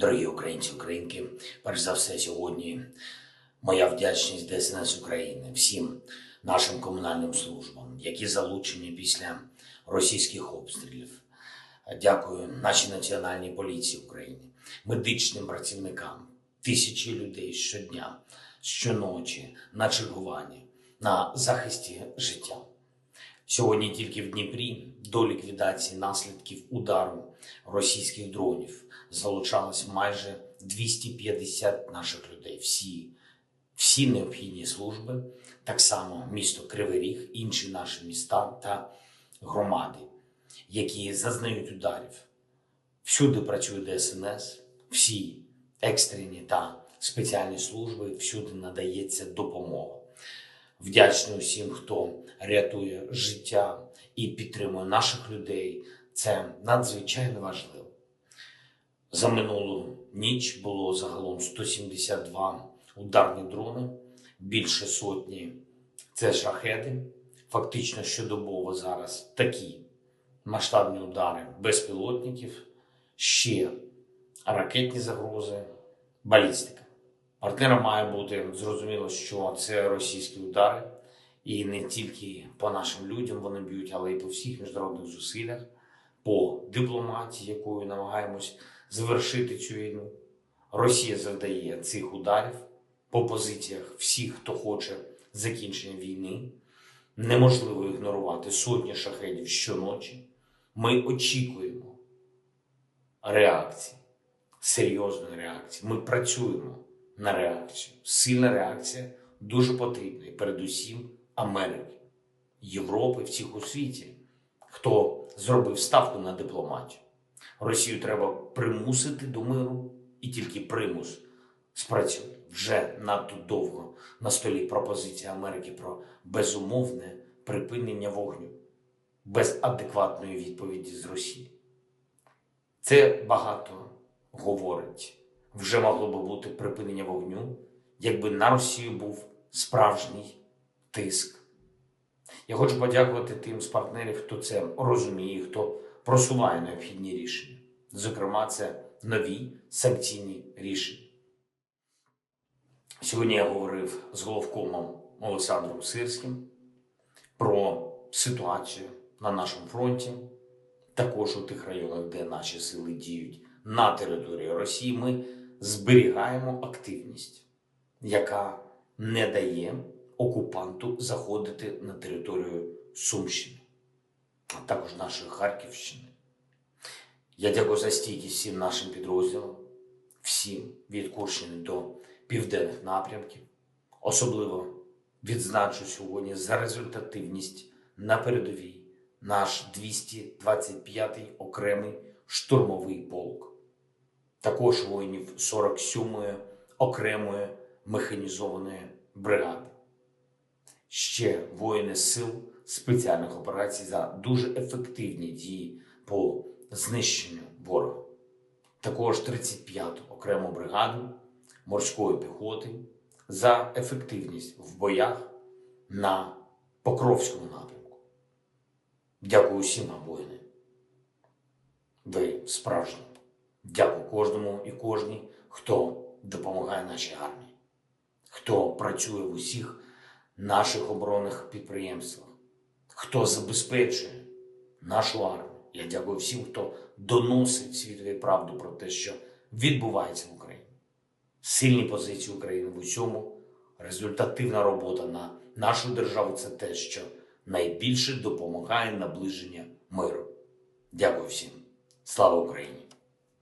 Дорогі українці, українки, перш за все, сьогодні моя вдячність ДСНС України, всім нашим комунальним службам, які залучені після російських обстрілів. Дякую нашій національній поліції України, медичним працівникам, тисячі людей щодня, щоночі на чергуванні, на захисті життя. Сьогодні тільки в Дніпрі до ліквідації наслідків удару російських дронів залучалось майже 250 наших людей. Всі, всі необхідні служби, так само місто Кривий Ріг, інші наші міста та громади, які зазнають ударів. Всюди працює ДСНС, всі екстрені та спеціальні служби, всюди надається допомога. Вдячний усім, хто рятує життя і підтримує наших людей. Це надзвичайно важливо. За минулу ніч було загалом 172 ударні дрони, більше сотні це шахеди. Фактично щодобово зараз такі масштабні удари безпілотників, ще ракетні загрози, балістика. Партнерам має бути зрозуміло, що це російські удари, і не тільки по нашим людям вони б'ють, але й по всіх міжнародних зусиллях, по дипломатії, якою намагаємось завершити цю війну. Росія завдає цих ударів по позиціях всіх, хто хоче закінчення війни. Неможливо ігнорувати сотні шахедів щоночі. Ми очікуємо реакції, серйозної реакції. Ми працюємо на реакцію. Сильна реакція дуже потрібна, і передусім Америки, Європи, всіх у світі, хто зробив ставку на дипломатію. Росію треба примусити до миру, і тільки примус спрацює. Вже надто довго на столі пропозиція Америки про безумовне припинення вогню без адекватної відповіді з Росії. Це багато говорить. Вже могло би бути припинення вогню, якби на Росію був справжній тиск. Я хочу подякувати тим з партнерів, хто це розуміє, хто просуває необхідні рішення. Зокрема, це нові санкційні рішення. Сьогодні я говорив з головкомом Олександром Сирським про ситуацію на нашому фронті, також у тих районах, де наші сили діють на території Росії. Ми зберігаємо активність, яка не дає окупанту заходити на територію Сумщини, а також нашої Харківщини. Я дякую за стійкість всім нашим підрозділам, всім від Курщини до південних напрямків. Особливо відзначу сьогодні за результативність на передовій наш 225-й окремий штурмовий полк, також воїнів 47-ї окремої механізованої бригади. Ще воїни сил спеціальних операцій за дуже ефективні дії по знищенню ворога. Також 35-ту окрему бригаду морської піхоти за ефективність в боях на Покровському напрямку. Дякую усім вам, воїни. Ви справжні. Дякую кожному і кожній, хто допомагає нашій армії, хто працює в усіх наших оборонних підприємствах, хто забезпечує нашу армію. Я дякую всім, хто доносить світові правду про те, що відбувається в Україні. Сильні позиції України в усьому, результативна робота на нашу державу це те, що найбільше допомагає наближення миру. Дякую всім. Слава Україні!